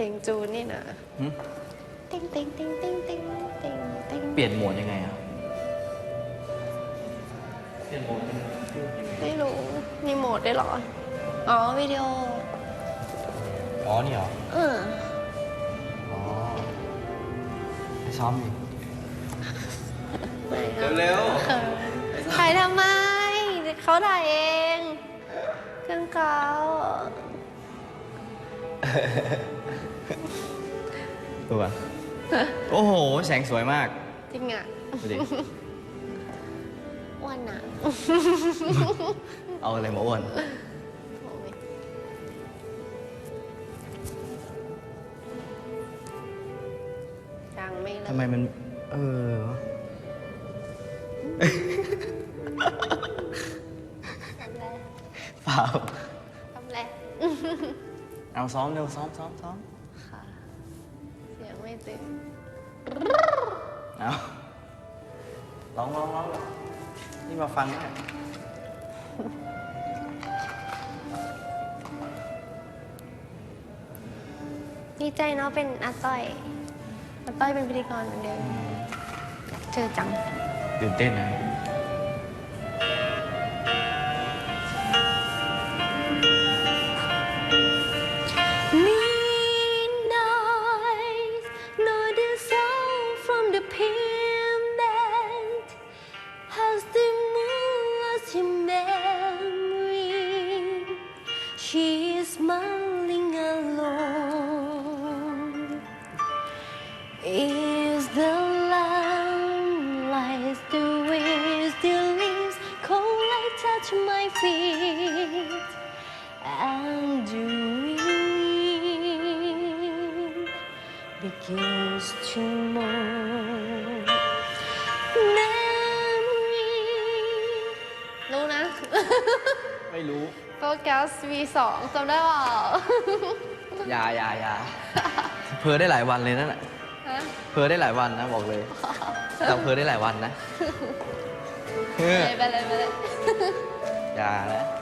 ลงจูนนี่นะหึติ้งติ้งติ้งติ้งติ้งติ้งติ้งเปลี่ยนโหมดยังไงอะเปลี่ยนโหมดเป็นรูปยังไงไม่รู้ มีโหมดได้วยเหรอ อ๋อ วิดีโอ อ๋อนี่เหรอ เออ อ๋อไปซ้อมดิไม่ครับเร็วเขินถ่ายทำไม เขาถ่ายเอง เครื่องเขา ตัวโอ้โห แสงสวยมาก จริงอะดูดิอ้วนอะเอาอะไรมาอ้วนโอ้ยยังไม่เลิกทำไมมัน เออ ทำแล้วเปล่า ทำแล้วเอาซ้อมเร็วซ้อมซ้อมซ้อมค่ะเสี ยงไม่ตื่นเอาร้องร้องร้องนี่มาฟังนะดีใจเนาะเป็นอาต้อยอาต้อยเป็นพิธีกรเหมือนเดิมเจอจัง ตื่นเต้นนะ She is smiling alone. Is the lamplight the waves, the leaves, cold light touch my feet, and the wind begins to moan. Memory รู้นะ ไม่รู้ โฟกัส V2 จำได้เปล่าอยาอยาอยาเพอได้หลายวันเลยนั่นแหละฮะเพอได้หลายวันนะบอกเลยแต่เพอได้หลายวันนะเออไปเลยไปเลยอย่านะเออ